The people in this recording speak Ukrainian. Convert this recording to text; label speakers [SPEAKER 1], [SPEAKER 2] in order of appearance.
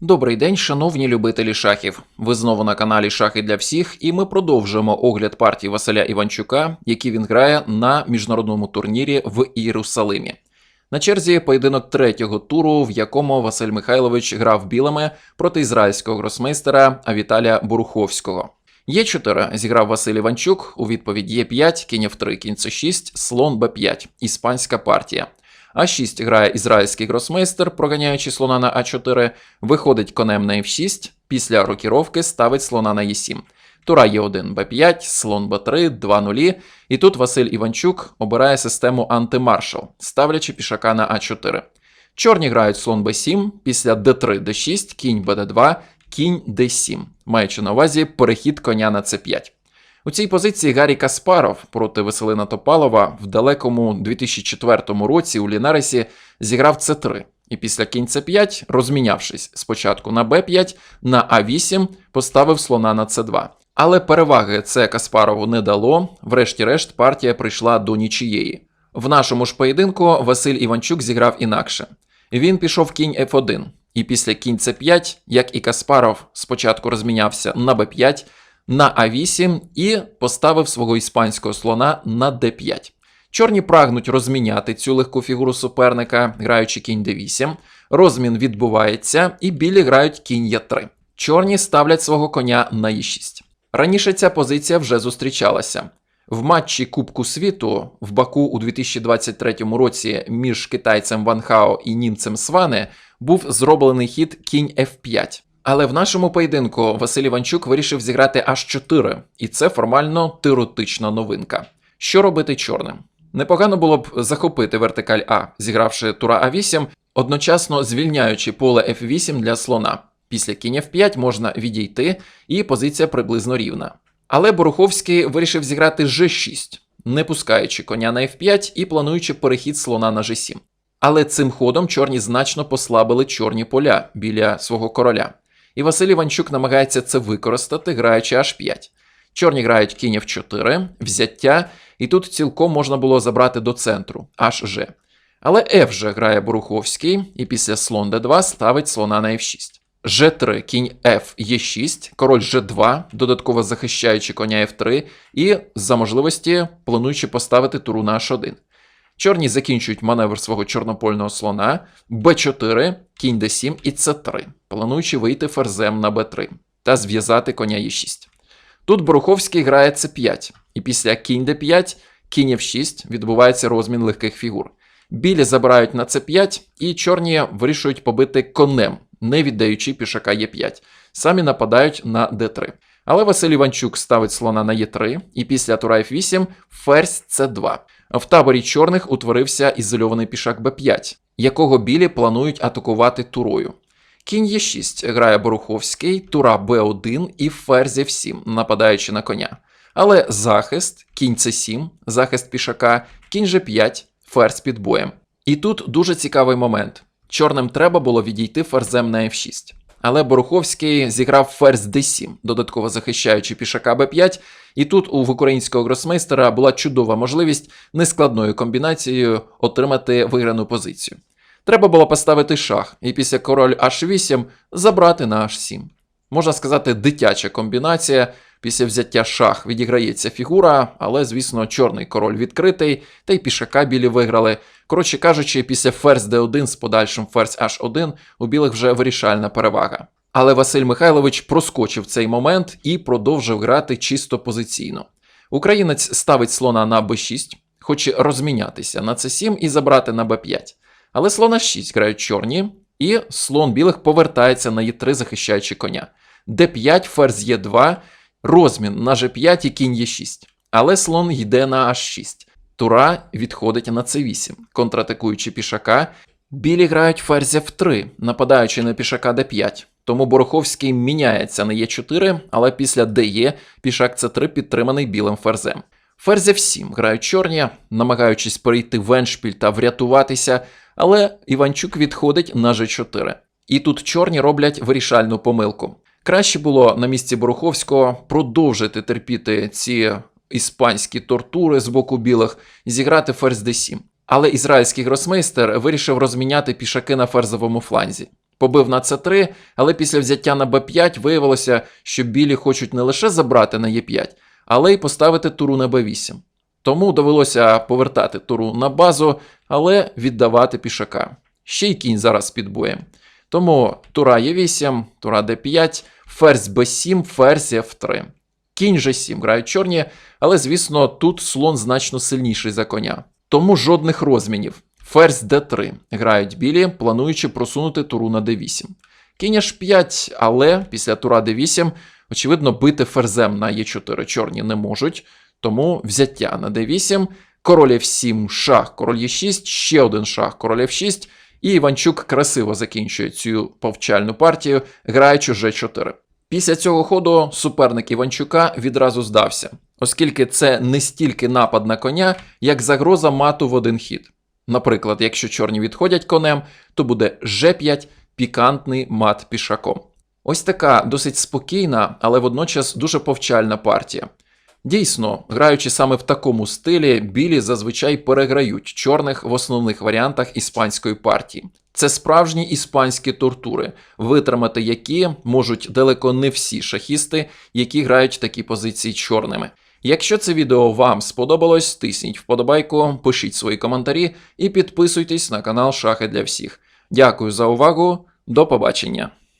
[SPEAKER 1] Добрий день, шановні любителі шахів. Ви знову на каналі Шахи для всіх, і ми продовжуємо огляд партії Василя Іванчука, які він грає на міжнародному турнірі в Єрусалимі. На черзі поєдинок третього туру, в якому Василь Михайлович грав білими проти ізраїльського гросмейстера Віталія Боруховського. Є4 зіграв Василь Іванчук, у відповідь Є5, кінь F3, кінь С6, слон Б5, іспанська партія. А6 грає ізраїльський гросмейстер, проганяючи слона на А4, виходить конем на F6, після рокіровки ставить слона на Е7. Тура Е1, Б5, слон Б3, 2 нулі. І тут Василь Іванчук обирає систему антимаршал, ставлячи пішака на А4. Чорні грають слон Б7, після Д3, Д6, кінь БД2, кінь Д7, маючи на увазі перехід коня на С5. У цій позиції Гаррі Каспаров проти Веселина Топалова в далекому 2004 році у Лінаресі зіграв С3. І після кінь С5, розмінявшись спочатку на Б5, на А8 поставив слона на С2. Але переваги це Каспарову не дало. Врешті-решт, партія прийшла до нічиєї. В нашому ж поєдинку Василь Іванчук зіграв інакше. Він пішов кінь F1, і після кінь С5, як і Каспаров, спочатку розмінявся на Б5, на А8 і поставив свого іспанського слона на Д5. Чорні прагнуть розміняти цю легку фігуру суперника, граючи кінь d8. Розмін відбувається, і білі грають кінь Е3. Чорні ставлять свого коня на Е6. Раніше ця позиція вже зустрічалася. В матчі Кубку світу в Баку у 2023 році між китайцем Ван Хао і німцем Сване був зроблений хід кінь F5. Але в нашому поєдинку Василь Іванчук вирішив зіграти H4, і це формально теоретична новинка. Що робити чорним? Непогано було б захопити вертикаль А, зігравши тура А8, одночасно звільняючи поле F8 для слона. Після кінь F5 можна відійти, і позиція приблизно рівна. Але Боруховський вирішив зіграти G6, не пускаючи коня на F5 і плануючи перехід слона на G7. Але цим ходом чорні значно послабили чорні поля біля свого короля. І Василь Іванчук намагається це використати, граючи H5. Чорні грають кінь F4, взяття, і тут цілком можна було забрати до центру, HG. Але F же грає Боруховський, і після слон d2 ставить слона на F6. G3, кінь F, Е6, король G2, додатково захищаючи коня F3, і за можливості плануючи поставити туру на H1. Чорні закінчують маневр свого чорнопольного слона, Б4, кінь d7 і С3, плануючи вийти ферзем на Б3 та зв'язати коня Е6. Тут Боруховський грає С5, і після кінь d5, кінь F6 відбувається розмін легких фігур. Білі забирають на С5, і чорні вирішують побити конем, не віддаючи пішака Е5. Самі нападають на d3. Але Василь Іванчук ставить слона на Е3, і після тура F8 ферзь С2. В таборі чорних утворився ізольований пішак Б5, якого білі планують атакувати турою. Кінь Е6 грає Боруховський, тура Б1 і ферзь F7, нападаючи на коня. Але захист, кінь С7, захист пішака, кінь G5, ферзь під боєм. І тут дуже цікавий момент. Чорним треба було відійти ферзем на F6. Але Боруховський зіграв ферзь d7, додатково захищаючи пішака b5, і тут у українського гросмейстера була чудова можливість нескладною комбінацією отримати виграну позицію. Треба було поставити шах, і після король h8 забрати на h7. Можна сказати, дитяча комбінація. Після взяття шах відіграється фігура, але, звісно, чорний король відкритий, та й пішака білі виграли. Коротше кажучи, після ферзь d1 з подальшим ферзь h1 у білих вже вирішальна перевага. Але Василь Михайлович проскочив цей момент і продовжив грати чисто позиційно. Українець ставить слона на b6, хоче розмінятися на c7 і забрати на b5. Але слона 6 грають чорні, і слон білих повертається на e3, захищаючи коня. d5, ферзь e2, розмін на g5 і кінь e6. Але слон йде на h6. Тура відходить на c8, контратакуючи пішака. Білі грають ферзь f3, нападаючи на пішака d5. Тому Бороховський міняється на e4, але після DE пішак c3 підтриманий білим ферзем. Ферзь f7 грають чорні, намагаючись перейти в еншпіль та врятуватися, але Іванчук відходить на g4. І тут чорні роблять вирішальну помилку. Краще було на місці Боруховського продовжити терпіти ці іспанські тортури з боку білих і зіграти ферзь d7. Але ізраїльський гросмейстер вирішив розміняти пішаки на ферзовому фланзі. Побив на С3, але після взяття на Б5 виявилося, що білі хочуть не лише забрати на Е5, але й поставити туру на Б8. Тому довелося повертати туру на базу, але віддавати пішака. Ще й кінь зараз під боєм. Тому тура Е8, тура Д5, ферзь Б7, ферзь Ф3. Кінь Ж7 грають чорні, але звісно, тут слон значно сильніший за коня. Тому жодних розмінів. Ферзь Д3 грають білі, плануючи просунути туру на Д8. Кінь H5, але після тура Д8, очевидно, бити ферзем на Е4 чорні не можуть, тому взяття на Д8, король F7, шах, король Е6, ще один шах, король F6, і Іванчук красиво закінчує цю повчальну партію, граючи Ж4. Після цього ходу суперник Іванчука відразу здався, оскільки це не стільки напад на коня, як загроза мату в один хід. Наприклад, якщо чорні відходять конем, то буде Ж5 пікантний мат пішаком. Ось така досить спокійна, але водночас дуже повчальна партія. Дійсно, граючи саме в такому стилі, білі зазвичай переграють чорних в основних варіантах іспанської партії. Це справжні іспанські тортури, витримати які можуть далеко не всі шахісти, які грають такі позиції чорними. Якщо це відео вам сподобалось, тисніть вподобайку, пишіть свої коментарі і підписуйтесь на канал Шахи для всіх. Дякую за увагу, до побачення!